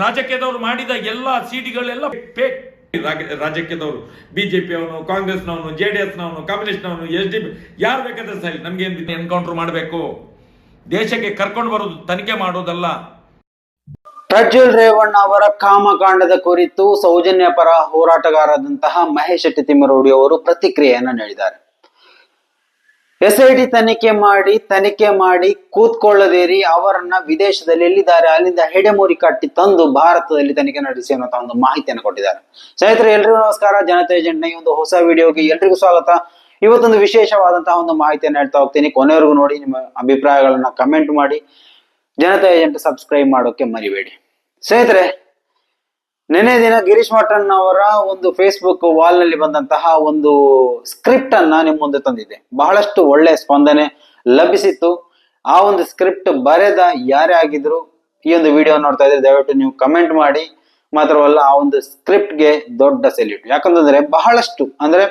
ರಾಜಕೀಯದವರು ಮಾಡಿದ ಎಲ್ಲ ಸೀಟಿಗಳೆಲ್ಲ ಫೇಕ್ ರಾಜಕೀಯದವರು. ಬಿಜೆಪಿ ಅವನು ಕಾಂಗ್ರೆಸ್ನವನು ಜೆ ಡಿ ಎಸ್ನವನು ಕಮ್ಯುನಿಸ್ಟ್ನವನು ಎಸ್ ಡಿ ಯಾರು ಬೇಕಾದ್ರೆ ಸರಿ, ನಮ್ಗೆ ಎನ್ಕೌಂಟರ್ ಮಾಡಬೇಕು. ದೇಶಕ್ಕೆ ಕರ್ಕೊಂಡು ಬರೋದು ತನಿಖೆ ಮಾಡೋದಲ್ಲ. ಪ್ರಜ್ವಲ್ ರೇವಣ್ಣ ಅವರ ಕಾಮಕಾಂಡದ ಕುರಿತು ಸೌಜನ್ಯ ಪರ ಹೋರಾಟಗಾರದಂತಹ ಮಹೇಶ್ ಶೆಟ್ಟಿ ತಿಮ್ಮರೋಡಿ ಅವರು ಪ್ರತಿಕ್ರಿಯೆಯನ್ನು ನೀಡಿದ್ದಾರೆ. ಎಸ್ ಐ ಟಿ ತನಿಖೆ ಮಾಡಿ ತನಿಖೆ ಮಾಡಿ ಕೂತ್ಕೊಳ್ಳದೇರಿ ಅವರನ್ನ ವಿದೇಶದಲ್ಲಿ ಎಲ್ಲಿದ್ದಾರೆ? ಅಲ್ಲಿಂದ ಹೆಡೆಮೂರಿ ಕಟ್ಟಿ ತಂದು ಭಾರತದಲ್ಲಿ ತನಿಖೆ ನಡೆಸಿ ಅನ್ನೋ ಒಂದು ಮಾಹಿತಿಯನ್ನು ಕೊಟ್ಟಿದ್ದಾರೆ. ಸ್ನೇಹಿತರೆ, ಎಲ್ರಿಗೂ ನಮಸ್ಕಾರ. ಜನತಾ ಏಜೆಂಟ್ನ ಈ ಒಂದು ಹೊಸ ವಿಡಿಯೋಗೆ ಎಲ್ರಿಗೂ ಸ್ವಾಗತ. ಇವತ್ತೊಂದು ವಿಶೇಷವಾದಂತಹ ಒಂದು ಮಾಹಿತಿಯನ್ನು ಹೇಳ್ತಾ ಹೋಗ್ತೀನಿ. ಕೊನೆವರೆಗೂ ನೋಡಿ, ನಿಮ್ಮ ಅಭಿಪ್ರಾಯಗಳನ್ನ ಕಮೆಂಟ್ ಮಾಡಿ. ಜನತಾ ಏಜೆಂಟ್ ಸಬ್ಸ್ಕ್ರೈಬ್ ಮಾಡೋಕೆ ಮರಿಬೇಡಿ. ಸ್ನೇಹಿತರೆ ನಿನ್ನೆ ದಿನ ಗಿರೀಶ್ ಮಠನ್ ಅವರ ಒಂದು ಫೇಸ್ಬುಕ್ ವಾಲ್ನಲ್ಲಿ ಬಂದಂತಹ ಒಂದು ಸ್ಕ್ರಿಪ್ಟ್ ಅನ್ನ ನಿಮ್ಮ ಮುಂದೆ ತಂದಿದೆ ಬಹಳಷ್ಟು ಒಳ್ಳೆ ಸ್ಪಂದನೆ ಲಭಿಸಿತ್ತು. ಆ ಒಂದು ಸ್ಕ್ರಿಪ್ಟ್ ಬರೆದ ಯಾರೇ ಆಗಿದ್ರು ಈ ಒಂದು ವಿಡಿಯೋ ನೋಡ್ತಾ ಇದ್ರೆ ದಯವಿಟ್ಟು ನೀವು ಕಮೆಂಟ್ ಮಾಡಿ. ಮಾತ್ರವಲ್ಲ, ಆ ಒಂದು ಸ್ಕ್ರಿಪ್ಟ್ಗೆ ದೊಡ್ಡ ಸೆಲ್ಯೂಟ್ ಯಾಕಂತಂದ್ರೆ ಬಹಳಷ್ಟು, ಅಂದ್ರೆ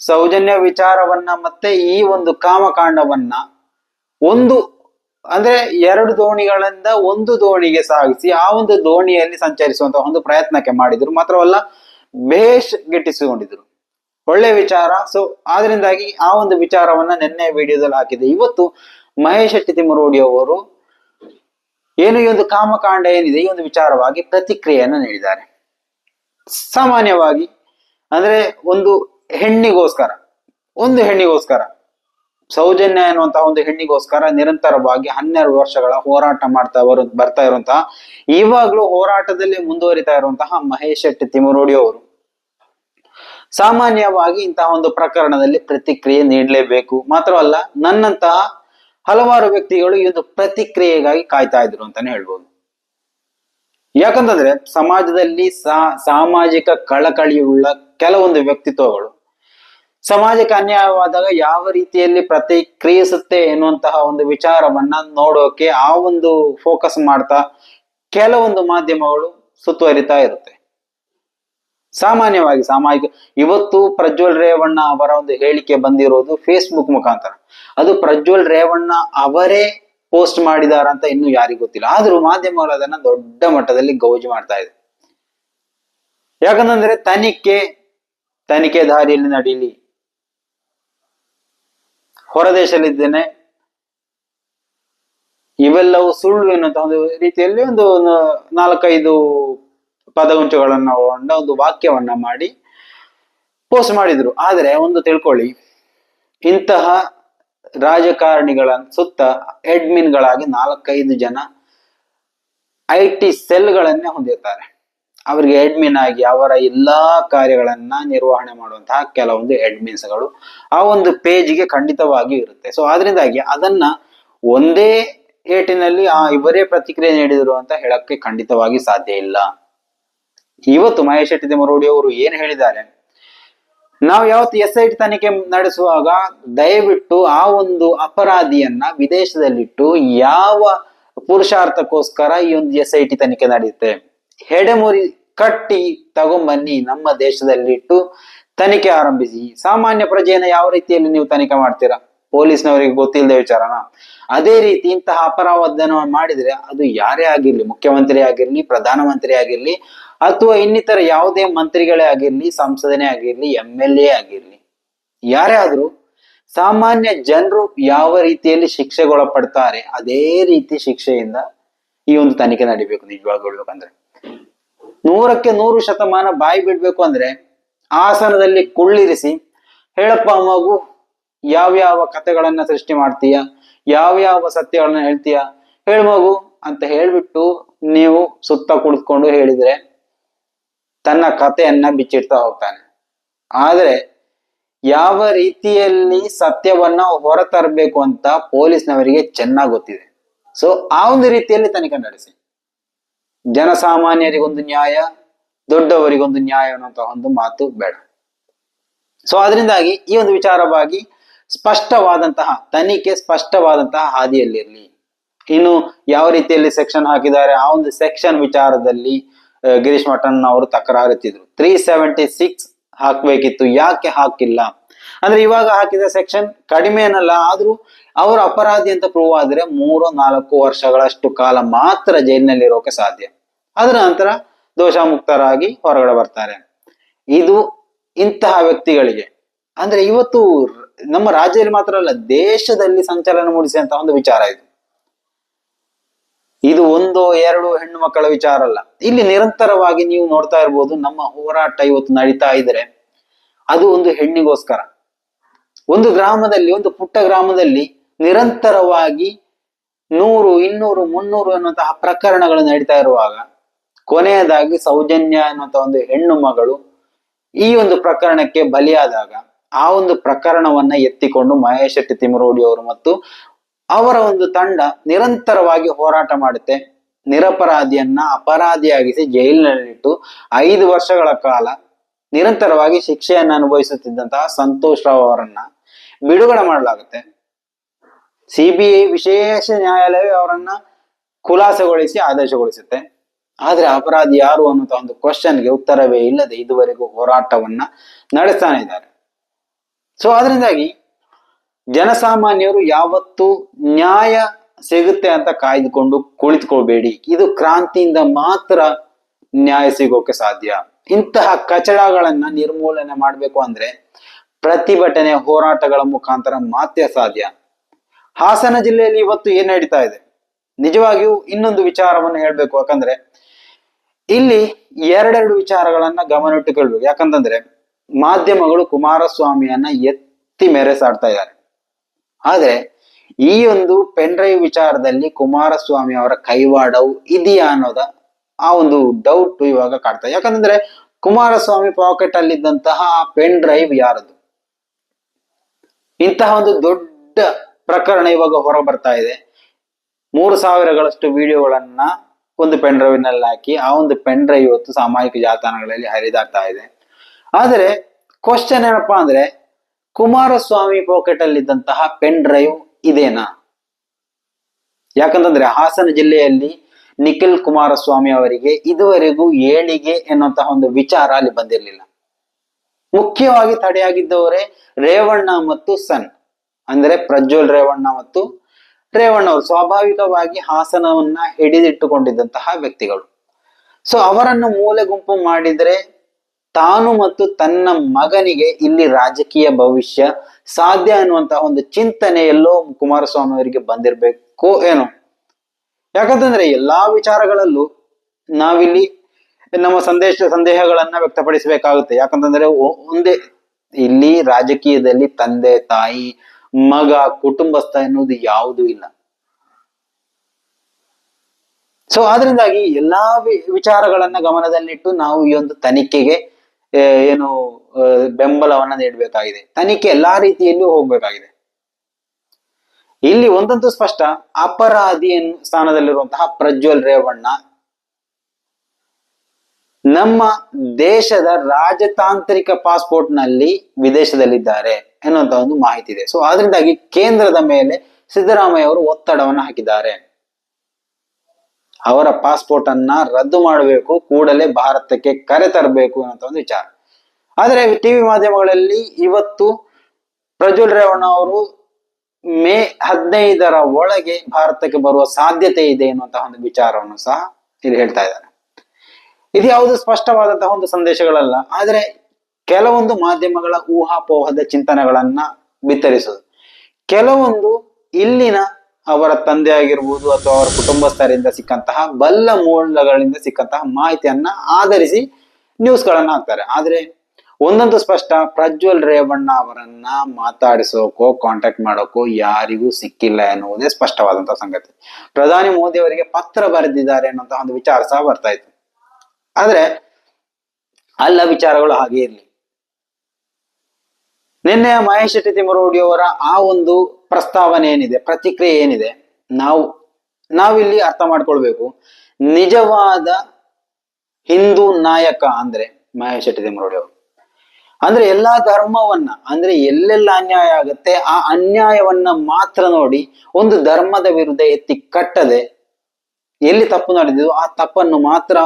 ಸೌಜನ್ಯ ವಿಚಾರವನ್ನ ಮತ್ತೆ ಈ ಒಂದು ಕಾಮಕಾಂಡವನ್ನ ಒಂದು ಅಂದ್ರೆ ಎರಡು ದೋಣಿಗಳಿಂದ ಒಂದು ದೋಣಿಗೆ ಸಾಗಿಸಿ ಆ ಒಂದು ದೋಣಿಯಲ್ಲಿ ಸಂಚರಿಸುವಂತಹ ಒಂದು ಪ್ರಯತ್ನಕ್ಕೆ ಮಾಡಿದ್ರು. ಮಾತ್ರವಲ್ಲ ಬೇಷ್ ಗಿಟ್ಟಿಸಿಕೊಂಡಿದ್ರು. ಒಳ್ಳೆ ವಿಚಾರ. ಸೊ ಆದ್ರಿಂದಾಗಿ ಆ ಒಂದು ವಿಚಾರವನ್ನ ನಿನ್ನೆ ವಿಡಿಯೋದಲ್ಲಿ ಹಾಕಿದೆ ಇವತ್ತು ಮಹೇಶ್ ಶೆಟ್ಟಿ ತಿಮ್ಮರೋಡಿ ಅವರು ಏನು ಈ ಒಂದು ಕಾಮಕಾಂಡ ಏನಿದೆ, ಈ ಒಂದು ವಿಚಾರವಾಗಿ ಪ್ರತಿಕ್ರಿಯೆಯನ್ನು ನೀಡಿದ್ದಾರೆ. ಸಾಮಾನ್ಯವಾಗಿ ಅಂದ್ರೆ ಒಂದು ಹೆಣ್ಣಿಗೋಸ್ಕರ ಒಂದು ಹೆಣ್ಣಿಗೋಸ್ಕರ. ಸೌಜನ್ಯ ಎನ್ನುವಂತಹ ಒಂದು ಹೆಣ್ಣಿಗೋಸ್ಕರ ನಿರಂತರವಾಗಿ ಹನ್ನೆರಡು ವರ್ಷಗಳ ಹೋರಾಟ ಮಾಡ್ತಾ ಬರು ಬರ್ತಾ ಇರುವಂತಹ ಇವಾಗ್ಲೂ ಹೋರಾಟದಲ್ಲಿ ಮುಂದುವರಿತಾ ಇರುವಂತಹ ಮಹೇಶ್ ಶೆಟ್ಟಿ ತಿಮರೋಡಿ ಅವರು. ಸಾಮಾನ್ಯವಾಗಿ ಇಂತಹ ಒಂದು ಪ್ರಕರಣದಲ್ಲಿ ಪ್ರತಿಕ್ರಿಯೆ ನೀಡಲೇಬೇಕು. ಮಾತ್ರವಲ್ಲ ನನ್ನಂತಹ ಹಲವಾರು ವ್ಯಕ್ತಿಗಳು ಈ ಒಂದು ಪ್ರತಿಕ್ರಿಯೆಗಾಗಿ ಕಾಯ್ತಾ ಇದ್ರು ಅಂತಾನೆ ಹೇಳ್ಬೋದು. ಯಾಕಂತಂದ್ರೆ, ಸಮಾಜದಲ್ಲಿ ಸಾ, ಸಾಮಾಜಿಕ ಕಳಕಳಿಯುಳ್ಳ ಕೆಲವೊಂದು ವ್ಯಕ್ತಿತ್ವಗಳು ಸಮಾಜಕ್ಕೆ ಅನ್ಯಾಯವಾದಾಗ ಯಾವ ರೀತಿಯಲ್ಲಿ ಪ್ರತಿಕ್ರಿಯಿಸುತ್ತೆ ಎನ್ನುವಂತಹ ಒಂದು ವಿಚಾರವನ್ನ ನೋಡೋಕೆ ಆ ಒಂದು ಫೋಕಸ್ ಮಾಡ್ತಾ ಕೆಲವೊಂದು ಮಾಧ್ಯಮಗಳು ಸುತ್ತುವರಿತಾ ಇರುತ್ತೆ. ಸಾಮಾನ್ಯವಾಗಿ ಸಾಮಾಜಿಕ, ಇವತ್ತು ಪ್ರಜ್ವಲ್ ರೇವಣ್ಣ ಅವರ ಒಂದು ಹೇಳಿಕೆ ಬಂದಿರೋದು ಫೇಸ್ಬುಕ್ ಮುಖಾಂತರ. ಅದು ಪ್ರಜ್ವಲ್ ರೇವಣ್ಣ ಅವರೇ ಪೋಸ್ಟ್ ಮಾಡಿದಾರಂತ ಇನ್ನು ಯಾರಿಗೂ ಗೊತ್ತಿಲ್ಲ. ಆದ್ರೂ ಮಾಧ್ಯಮಗಳು ಅದನ್ನ ದೊಡ್ಡ ಮಟ್ಟದಲ್ಲಿ ಗೌಜು ಮಾಡ್ತಾ ಇದೆ. ಯಾಕಂತಂದ್ರೆ ತನಿಖೆ ತನಿಖೆ ದಾರಿಯಲ್ಲಿ ನಡೀಲಿ. ಹೊರದೇಶದಲ್ಲಿದ್ದೇನೆ. ಇವೆಲ್ಲವೂ ಸುಳ್ಳು ಎನ್ನುವಂತಹ ಒಂದು ರೀತಿಯಲ್ಲಿ ಒಂದು ನಾಲ್ಕೈದು ಪದಗುಂಚುಗಳನ್ನ ಒಳಗೊಂಡ ಒಂದು ವಾಕ್ಯವನ್ನ ಮಾಡಿ ಪೋಸ್ಟ್ ಮಾಡಿದ್ರು. ಆದ್ರೆ ಒಂದು ತಿಳ್ಕೊಳ್ಳಿ. ಇಂತಹ ರಾಜಕಾರಣಿಗಳ ಸುತ್ತ ಅಡ್ಮಿನ್ಗಳಾಗಿ ನಾಲ್ಕೈದು ಜನ ಐ ಟಿ ಸೆಲ್ಗಳನ್ನೇ ಹೊಂದಿರ್ತಾರೆ. ಅವರಿಗೆ ಅಡ್ಮಿನ್ ಆಗಿ ಅವರ ಎಲ್ಲಾ ಕಾರ್ಯಗಳನ್ನ ನಿರ್ವಹಣೆ ಮಾಡುವಂತಹ ಕೆಲವೊಂದು ಅಡ್ಮಿನ್ಸ್ಗಳು ಆ ಒಂದು ಪೇಜ್ಗೆ ಖಂಡಿತವಾಗಿ ಇರುತ್ತೆ. ಸೊ ಅದರಿಂದಾಗಿ ಅದನ್ನ ಒಂದೇ ಏಟಿನಲ್ಲಿ, ಆ ಇವರೇ ಪ್ರತಿಕ್ರಿಯೆ ನೀಡಿದ್ರು ಅಂತ ಹೇಳಕ್ಕೆ ಖಂಡಿತವಾಗಿ ಸಾಧ್ಯ ಇಲ್ಲ. ಇವತ್ತು ಮಹೇಶ್ ಶೆಟ್ಟಿ ದೇಮರೋಡಿ ಅವರು ಏನ್ ಹೇಳಿದ್ದಾರೆ? ನಾವು ಯಾವತ್ತು ಎಸ್ ಐ ಟಿ ತನಿಖೆ ನಡೆಸುವಾಗ ದಯವಿಟ್ಟು ಆ ಒಂದು ಅಪರಾಧಿಯನ್ನ ವಿದೇಶದಲ್ಲಿಟ್ಟು ಯಾವ ಪುರುಷಾರ್ಥಕ್ಕೋಸ್ಕರ ಈ ಒಂದು ಎಸ್ ಐ ಟಿ ತನಿಖೆ ನಡೆಯುತ್ತೆ? ಹೆಡೆಮುರಿ ಕಟ್ಟಿ ತಗೊಂಬನ್ನಿ ನಮ್ಮ ದೇಶದಲ್ಲಿಟ್ಟು ತನಿಖೆ ಆರಂಭಿಸಿ. ಸಾಮಾನ್ಯ ಪ್ರಜೆಯನ್ನ ಯಾವ ರೀತಿಯಲ್ಲಿ ನೀವು ತನಿಖೆ ಮಾಡ್ತೀರಾ? ಪೊಲೀಸ್ನವರಿಗೆ ಗೊತ್ತಿಲ್ಲದೆ ವಿಚಾರನ? ಅದೇ ರೀತಿ ಇಂತಹ ಅಪರಾಧನ ಮಾಡಿದ್ರೆ ಅದು ಯಾರೇ ಆಗಿರ್ಲಿ, ಮುಖ್ಯಮಂತ್ರಿ ಆಗಿರ್ಲಿ, ಪ್ರಧಾನಮಂತ್ರಿ ಆಗಿರ್ಲಿ, ಅಥವಾ ಇನ್ನಿತರ ಯಾವುದೇ ಮಂತ್ರಿಗಳೇ ಆಗಿರ್ಲಿ, ಸಂಸದನೇ ಆಗಿರ್ಲಿ, ಎಂ ಎಲ್ ಎ ಆಗಿರ್ಲಿ, ಯಾರೇ ಆದ್ರೂ ಸಾಮಾನ್ಯ ಜನರು ಯಾವ ರೀತಿಯಲ್ಲಿ ಶಿಕ್ಷೆಗೊಳಪಡ್ತಾರೆ, ಅದೇ ರೀತಿ ಶಿಕ್ಷೆಯಿಂದ ಈ ಒಂದು ತನಿಖೆ ನಡಿಬೇಕು ನಿಜವಾಗಿ ಹೇಳ್ಬೇಕಂದ್ರೆ. ನೂರಕ್ಕೆ ನೂರು ಶತಮಾನ ಬಾಯಿ ಬಿಡ್ಬೇಕು ಅಂದ್ರೆ ಆಸನದಲ್ಲಿ ಕುಳ್ಳಿರಿಸಿ, ಹೇಳಪ್ಪ ಮಗು, ಯಾವ್ಯಾವ ಕಥೆಗಳನ್ನ ಸೃಷ್ಟಿ ಮಾಡ್ತೀಯ? ಯಾವ್ಯಾವ ಸತ್ಯಗಳನ್ನ ಹೇಳ್ತೀಯ? ಹೇಳ್ ಮಗು ಅಂತ ಹೇಳ್ಬಿಟ್ಟು ನೀವು ಸುತ್ತ ಕುಳಿತುಕೊಂಡು ಹೇಳಿದ್ರೆ ತನ್ನ ಕಥೆಯನ್ನ ಬಿಚ್ಚಿಡ್ತಾ ಹೋಗ್ತಾನೆ. ಆದ್ರೆ ಯಾವ ರೀತಿಯಲ್ಲಿ ಸತ್ಯವನ್ನ ಹೊರತರಬೇಕು ಅಂತ ಪೊಲೀಸ್ನವರಿಗೆ ಚೆನ್ನಾಗಿ ಗೊತ್ತಿದೆ. ಸೊ ಆ ಒಂದು ರೀತಿಯಲ್ಲಿ ತನಿಖೆ ನಡೆಸಿ. ಜನಸಾಮಾನ್ಯರಿಗೊಂದು ನ್ಯಾಯ, ದೊಡ್ಡವರಿಗೊಂದು ನ್ಯಾಯ ಅನ್ನುವಂತಹ ಒಂದು ಮಾತು ಬೇಡ. ಸೊ ಅದರಿಂದಾಗಿ ಈ ಒಂದು ವಿಚಾರವಾಗಿ ಸ್ಪಷ್ಟವಾದಂತಹ, ತನಿಖೆ ಸ್ಪಷ್ಟವಾದಂತಹ ಹಾದಿಯಲ್ಲಿರಲಿ. ಇನ್ನು ಯಾವ ರೀತಿಯಲ್ಲಿ ಸೆಕ್ಷನ್ ಹಾಕಿದ್ದಾರೆ? ಆ ಒಂದು ಸೆಕ್ಷನ್ ವಿಚಾರದಲ್ಲಿ ಗಿರೀಶ್ ಮಠನ್ ಅವರು ತಕರಾರುತ್ತಿದ್ರು. ತ್ರೀ ಸೆವೆಂಟಿ ಸಿಕ್ಸ್ ಹಾಕ್ಬೇಕಿತ್ತು. ಯಾಕೆ ಹಾಕಿಲ್ಲ? ಅಂದ್ರೆ ಇವಾಗ ಹಾಕಿದ ಸೆಕ್ಷನ್ ಕಡಿಮೆ ಏನಲ್ಲ, ಆದ್ರೂ ಅವರು ಅಪರಾಧಿ ಅಂತ ಪ್ರೂವ್ ಆದ್ರೆ ಮೂರು ನಾಲ್ಕು ವರ್ಷಗಳಷ್ಟು ಕಾಲ ಮಾತ್ರ ಜೈಲಿನಲ್ಲಿ ಇರೋಕೆ ಸಾಧ್ಯ. ಅದರ ನಂತರ ದೋಷಮುಕ್ತರಾಗಿ ಹೊರಗಡೆ ಬರ್ತಾರೆ. ಇದು ಇಂತಹ ವ್ಯಕ್ತಿಗಳಿಗೆ, ಅಂದ್ರೆ ಇವತ್ತು ನಮ್ಮ ರಾಜ್ಯದಲ್ಲಿ ಮಾತ್ರ ಅಲ್ಲ, ದೇಶದಲ್ಲಿ ಸಂಚಲನ ಮೂಡಿಸಿದಂತ ಒಂದು ವಿಚಾರ ಇದು. ಇದು ಒಂದು, ಎರಡು ಹೆಣ್ಣು ಮಕ್ಕಳ ವಿಚಾರ ಅಲ್ಲ. ಇಲ್ಲಿ ನಿರಂತರವಾಗಿ ನೀವು ನೋಡ್ತಾ ಇರ್ಬೋದು, ನಮ್ಮ ಹೋರಾಟ ಇವತ್ತು ನಡೀತಾ ಇದ್ರೆ, ಅದು ಒಂದು ಹೆಣ್ಣಿಗೋಸ್ಕರ. ಒಂದು ಗ್ರಾಮದಲ್ಲಿ, ಒಂದು ಪುಟ್ಟ ಗ್ರಾಮದಲ್ಲಿ ನಿರಂತರವಾಗಿ ನೂರು, ಇನ್ನೂರು, ಮುನ್ನೂರು ಅನ್ನುವಂತಹ ಪ್ರಕರಣಗಳು ನಡೀತಾ ಇರುವಾಗ ಕೊನೆಯದಾಗಿ ಸೌಜನ್ಯ ಅನ್ನುವಂಥ ಒಂದು ಹೆಣ್ಣು ಮಗಳು ಈ ಒಂದು ಪ್ರಕರಣಕ್ಕೆ ಬಲಿಯಾದಾಗ ಆ ಒಂದು ಪ್ರಕರಣವನ್ನ ಎತ್ತಿಕೊಂಡು ಮಹೇಶ್ ಶೆಟ್ಟಿ ತಿಮರೋಡಿ ಅವರು ಮತ್ತು ಅವರ ಒಂದು ತಂಡ ನಿರಂತರವಾಗಿ ಹೋರಾಟ ಮಾಡುತ್ತೆ. ನಿರಪರಾಧಿಯನ್ನ ಅಪರಾಧಿಯಾಗಿಸಿ ಜೈಲಿನಲ್ಲಿಟ್ಟು ಐದು ವರ್ಷಗಳ ಕಾಲ ನಿರಂತರವಾಗಿ ಶಿಕ್ಷೆಯನ್ನು ಅನುಭವಿಸುತ್ತಿದ್ದಂತಹ ಸಂತೋಷ್ ರಾವ್ ಅವರನ್ನ ಬಿಡುಗಡೆ ಮಾಡಲಾಗುತ್ತೆ. ಸಿಬಿಐ ವಿಶೇಷ ನ್ಯಾಯಾಲಯ ಅವರನ್ನ ಖುಲಾಸೆಗೊಳಿಸಿ ಆದೇಶಗೊಳಿಸುತ್ತೆ. ಆದ್ರೆ ಅಪರಾಧಿ ಯಾರು ಅನ್ನುವಂತ ಒಂದು ಕ್ವಶನ್ಗೆ ಉತ್ತರವೇ ಇಲ್ಲದೆ ಇದುವರೆಗೂ ಹೋರಾಟವನ್ನ ನಡೆಸ್ತಾನೆ ಇದ್ದಾರೆ. ಸೊ ಅದರಿಂದಾಗಿ ಜನಸಾಮಾನ್ಯರು ಯಾವತ್ತು ನ್ಯಾಯ ಸಿಗುತ್ತೆ ಅಂತ ಕಾಯ್ದುಕೊಂಡು ಕುಳಿತುಕೊಳ್ಬೇಡಿ. ಇದು ಕ್ರಾಂತಿಯಿಂದ ಮಾತ್ರ ನ್ಯಾಯ ಸಿಗೋಕೆ ಸಾಧ್ಯ. ಇಂತಹ ಕಚಡಗಳನ್ನ ನಿರ್ಮೂಲನೆ ಮಾಡಬೇಕು ಅಂದ್ರೆ ಪ್ರತಿಭಟನೆ, ಹೋರಾಟಗಳ ಮುಖಾಂತರ ಮಾತ್ರ ಸಾಧ್ಯ. ಹಾಸನ ಜಿಲ್ಲೆಯಲ್ಲಿ ಇವತ್ತು ಏನ್ ನಡೀತಾ ಇದೆ? ನಿಜವಾಗಿಯೂ ಇನ್ನೊಂದು ವಿಚಾರವನ್ನು ಹೇಳ್ಬೇಕು ಯಾಕಂದ್ರೆ ಇಲ್ಲಿ ಎರಡೆರಡು ವಿಚಾರಗಳನ್ನ ಗಮನವಿಟ್ಟುಕೊಳ್ಬೇಕು. ಯಾಕಂತಂದ್ರೆ ಮಾಧ್ಯಮಗಳು ಕುಮಾರಸ್ವಾಮಿಯನ್ನ ಎತ್ತಿ ಮೆರೆಸಾಡ್ತಾ ಇದ್ದಾರೆ. ಆದ್ರೆ ಈ ಒಂದು ಪೆನ್ ಡ್ರೈವ್ ವಿಚಾರದಲ್ಲಿ ಕುಮಾರಸ್ವಾಮಿ ಅವರ ಕೈವಾಡವು ಇದೆಯಾ ಅನ್ನೋದ ಆ ಒಂದು ಡೌಟ್ ಇವಾಗ ಕಾಡ್ತಾ ಯಾಕಂತಂದ್ರೆ ಕುಮಾರಸ್ವಾಮಿ ಪಾಕೆಟ್ ಅಲ್ಲಿದ್ದಂತಹ ಪೆನ್ ಡ್ರೈವ್ ಯಾರದು? ಇಂತಹ ಒಂದು ದೊಡ್ಡ ಪ್ರಕರಣ ಇವಾಗ ಹೊರ ಬರ್ತಾ ಇದೆ. ಮೂರು ಸಾವಿರಗಳಷ್ಟು ವಿಡಿಯೋಗಳನ್ನ ಒಂದು ಪೆನ್ ಡ್ರೈವ್ನಲ್ಲಿ ಹಾಕಿ, ಆ ಒಂದು ಪೆನ್ ಡ್ರೈವ್ ಇವತ್ತು ಸಾಮಾಜಿಕ ಜಾಲತಾಣಗಳಲ್ಲಿ ಹರಿದಾಗ್ತಾ ಇದೆ. ಆದರೆ ಕ್ವಶನ್ ಏನಪ್ಪಾ ಅಂದ್ರೆ, ಕುಮಾರಸ್ವಾಮಿ ಪಾಕೆಟ್ ಅಲ್ಲಿದ್ದಂತಹ ಪೆನ್ ಡ್ರೈವ್ ಇದೇನಾ? ಯಾಕಂತಂದ್ರೆ, ಹಾಸನ ಜಿಲ್ಲೆಯಲ್ಲಿ ನಿಖಿಲ್ ಕುಮಾರಸ್ವಾಮಿ ಅವರಿಗೆ ಇದುವರೆಗೂ ಏಳಿಗೆ ಎನ್ನುವಂತಹ ಒಂದು ವಿಚಾರ ಅಲ್ಲಿ ಬಂದಿರಲಿಲ್ಲ. ಮುಖ್ಯವಾಗಿ ತಡೆಯಾಗಿದ್ದವರೇ ರೇವಣ್ಣ ಮತ್ತು ಸನ್ ಅಂದ್ರೆ ಪ್ರಜ್ವಲ್ ರೇವಣ್ಣ ಮತ್ತು ರೇವಣ್ಣ ಅವರು ಸ್ವಾಭಾವಿಕವಾಗಿ ಹಾಸನವನ್ನ ಹಿಡಿದಿಟ್ಟುಕೊಂಡಿದ್ದಂತಹ ವ್ಯಕ್ತಿಗಳು. ಸೊ ಅವರನ್ನು ಮೂಲೆ ಗುಂಪು ಮಾಡಿದ್ರೆ ತಾನು ಮತ್ತು ತನ್ನ ಮಗನಿಗೆ ಇಲ್ಲಿ ರಾಜಕೀಯ ಭವಿಷ್ಯ ಸಾಧ್ಯ ಅನ್ನುವಂತಹ ಒಂದು ಚಿಂತನೆ ಎಲ್ಲೋ ಕುಮಾರಸ್ವಾಮಿ ಅವರಿಗೆ ಬಂದಿರಬೇಕು ಏನೋ? ಯಾಕಂತಂದ್ರೆ ಎಲ್ಲಾ ವಿಚಾರಗಳಲ್ಲೂ ನಾವಿಲ್ಲಿ ನಮ್ಮ ಸಂದೇಶ, ಸಂದೇಹಗಳನ್ನ ವ್ಯಕ್ತಪಡಿಸಬೇಕಾಗುತ್ತೆ. ಯಾಕಂತಂದ್ರೆ ಒಂದೇ, ಇಲ್ಲಿ ರಾಜಕೀಯದಲ್ಲಿ ತಂದೆ, ತಾಯಿ ಮಗ, ಕುಟುಂಬಸ್ಥ ಎನ್ನುವುದು ಯಾವುದೂ ಇಲ್ಲ. ಸೊ ಅದರಿಂದಾಗಿ ಎಲ್ಲಾ ವಿಚಾರಗಳನ್ನ ಗಮನದಲ್ಲಿಟ್ಟು ನಾವು ಈ ಒಂದು ತನಿಖೆಗೆ ಏನು ಬೆಂಬಲವನ್ನ ನೀಡಬೇಕಾಗಿದೆ. ತನಿಖೆ ಎಲ್ಲಾ ರೀತಿಯಲ್ಲೂ ಹೋಗ್ಬೇಕಾಗಿದೆ. ಇಲ್ಲಿ ಒಂದಂತೂ ಸ್ಪಷ್ಟ ಅಪರಾಧಿ ಸ್ಥಾನದಲ್ಲಿರುವಂತಹ ಪ್ರಜ್ವಲ್ ರೇವಣ್ಣ ನಮ್ಮ ದೇಶದ ರಾಜತಾಂತ್ರಿಕ ಪಾಸ್ಪೋರ್ಟ್ನಲ್ಲಿ ವಿದೇಶದಲ್ಲಿದ್ದಾರೆ ಎನ್ನುವಂತ ಒಂದು ಮಾಹಿತಿ ಇದೆ. ಸೊ ಅದರಿಂದಾಗಿ ಕೇಂದ್ರದ ಮೇಲೆ ಸಿದ್ದರಾಮಯ್ಯ ಅವರು ಒತ್ತಡವನ್ನು ಹಾಕಿದ್ದಾರೆ. ಅವರ ಪಾಸ್ಪೋರ್ಟ್ ಅನ್ನ ರದ್ದು ಮಾಡಬೇಕು, ಕೂಡಲೇ ಭಾರತಕ್ಕೆ ಕರೆ ತರಬೇಕು ಅನ್ನೋ ಒಂದು ವಿಚಾರ. ಆದರೆ ಟಿವಿ ಮಾಧ್ಯಮಗಳಲ್ಲಿ ಇವತ್ತು ಪ್ರಜ್ವಲ್ ರೇವಣ್ಣ ಅವರು ಮೇ ಹದಿನೈದರ ಒಳಗೆ ಭಾರತಕ್ಕೆ ಬರುವ ಸಾಧ್ಯತೆ ಇದೆ ಎನ್ನುವಂತಹ ಒಂದು ವಿಚಾರವನ್ನು ಸಹ ಇಲ್ಲಿ ಹೇಳ್ತಾ ಇದ್ದಾರೆ. ಇದು ಯಾವುದು ಸ್ಪಷ್ಟವಾದಂತಹ ಒಂದು ಸಂದೇಶಗಳಲ್ಲ, ಆದರೆ ಕೆಲವೊಂದು ಮಾಧ್ಯಮಗಳ ಊಹಾಪೋಹದ ಚಿಂತನೆಗಳನ್ನ ಬಿತ್ತರಿಸುವುದು ಕೆಲವೊಂದು ಇಲ್ಲಿನ ಅವರ ತಂದೆ ಆಗಿರ್ಬೋದು ಅಥವಾ ಅವರ ಕುಟುಂಬಸ್ಥರಿಂದ ಸಿಕ್ಕಂತಹ ಬಲ್ಲ ಮೂಲಗಳಿಂದ ಸಿಕ್ಕಂತಹ ಮಾಹಿತಿಯನ್ನ ಆಧರಿಸಿ ನ್ಯೂಸ್ಗಳನ್ನ ಹಾಕ್ತಾರೆ. ಆದ್ರೆ ಒಂದೊಂದು ಸ್ಪಷ್ಟ, ಪ್ರಜ್ವಲ್ ರೇವಣ್ಣ ಅವರನ್ನ ಮಾತಾಡಿಸೋಕೋ ಕಾಂಟ್ಯಾಕ್ಟ್ ಮಾಡೋಕೋ ಯಾರಿಗೂ ಸಿಕ್ಕಿಲ್ಲ ಎನ್ನುವುದೇ ಸ್ಪಷ್ಟವಾದಂತಹ ಸಂಗತಿ. ಪ್ರಧಾನಿ ಮೋದಿ ಅವರಿಗೆ ಪತ್ರ ಬರೆದಿದ್ದಾರೆ ಅನ್ನುವಂತಹ ಒಂದು ವಿಚಾರ ಸಹ ಬರ್ತಾ ಇತ್ತು. ಆದ್ರೆ ಅಲ್ಲ ವಿಚಾರಗಳು ಹಾಗೆ ಇರಲಿ. ನಿನ್ನೆ ಮಹೇಶ್ ಶೆಟ್ಟಿ ತಿಮ್ಮರೋಡಿಯವರ ಆ ಒಂದು ಪ್ರಸ್ತಾವನೆ ಏನಿದೆ, ಪ್ರತಿಕ್ರಿಯೆ ಏನಿದೆ, ನಾವು, ನಾವಿಲ್ಲಿ ಅರ್ಥ ಮಾಡ್ಕೊಳ್ಬೇಕು. ನಿಜವಾದ ಹಿಂದೂ ನಾಯಕ ಅಂದ್ರೆ ಮಹೇಶ್ ಶೆಟ್ಟಿ ತಿಮ್ಮರೋಡಿಯವರು ಅಂದ್ರೆ ಎಲ್ಲಾ ಧರ್ಮವನ್ನ, ಅಂದ್ರೆ ಎಲ್ಲೆಲ್ಲ ಅನ್ಯಾಯ ಆಗುತ್ತೆ, ಆ ಅನ್ಯಾಯವನ್ನ ಮಾತ್ರ ನೋಡಿ ಒಂದು ಧರ್ಮದ ವಿರುದ್ಧ ಎತ್ತಿ ಕಟ್ಟದೆ ಎಲ್ಲಿ ತಪ್ಪು ನಡೆದಿದ್ದು ಆ ತಪ್ಪನ್ನು ಮಾತ್ರ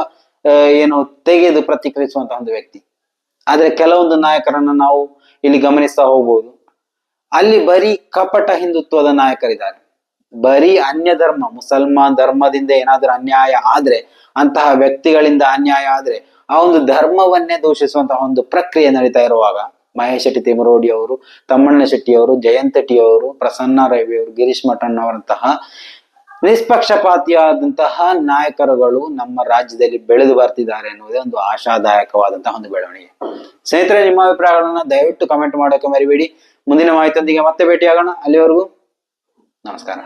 ಏನು ತೆಗೆದು ಪ್ರತಿಕ್ರಿಯಿಸುವಂತಹ ಒಂದು ವ್ಯಕ್ತಿ. ಆದ್ರೆ ಕೆಲವೊಂದು ನಾಯಕರನ್ನ ನಾವು ಇಲ್ಲಿ ಗಮನಿಸ್ತಾ ಹೋಗ್ಬೋದು. ಅಲ್ಲಿ ಬರೀ ಕಪಟ ಹಿಂದುತ್ವದ ನಾಯಕರಿದ್ದಾರೆ. ಬರೀ ಅನ್ಯ ಧರ್ಮ ಮುಸಲ್ಮಾನ್ ಧರ್ಮದಿಂದ ಏನಾದ್ರೂ ಅನ್ಯಾಯ ಆದ್ರೆ, ಅಂತಹ ವ್ಯಕ್ತಿಗಳಿಂದ ಅನ್ಯಾಯ ಆದ್ರೆ, ಆ ಒಂದು ಧರ್ಮವನ್ನೇ ದೂಷಿಸುವಂತಹ ಒಂದು ಪ್ರಕ್ರಿಯೆ ನಡೀತಾ ಇರುವಾಗ, ಮಹೇಶ್ ಶೆಟ್ಟಿ ತಿಮರೋಡಿ ಅವರು, ತಮ್ಮಣ್ಣ ಶೆಟ್ಟಿ ಅವರು ಜಯಂತ ಟಿ ಅವರು ಪ್ರಸನ್ನ ರವಿ ಅವರು, ಗಿರೀಶ್ ಮಠನ್ ಅವರಂತಹ ನಿಷ್ಪಕ್ಷಪಾತಿಯಾದಂತಹ ನಾಯಕರುಗಳು ನಮ್ಮ ರಾಜ್ಯದಲ್ಲಿ ಬೆಳೆದು ಬರ್ತಿದ್ದಾರೆ ಅನ್ನೋದೇ ಒಂದು ಆಶಾದಾಯಕವಾದಂತಹ ಒಂದು ಬೆಳವಣಿಗೆ. ಸ್ನೇಹಿತರೆ, ನಿಮ್ಮ ಅಭಿಪ್ರಾಯಗಳನ್ನ ದಯವಿಟ್ಟು ಕಮೆಂಟ್ ಮಾಡೋಕೆ ಮರಿಬೇಡಿ. ಮುಂದಿನ ಮಾಹಿತಿಯೊಂದಿಗೆ ಮತ್ತೆ ಭೇಟಿಯಾಗೋಣ. ಅಲ್ಲಿವರೆಗೂ ನಮಸ್ಕಾರ.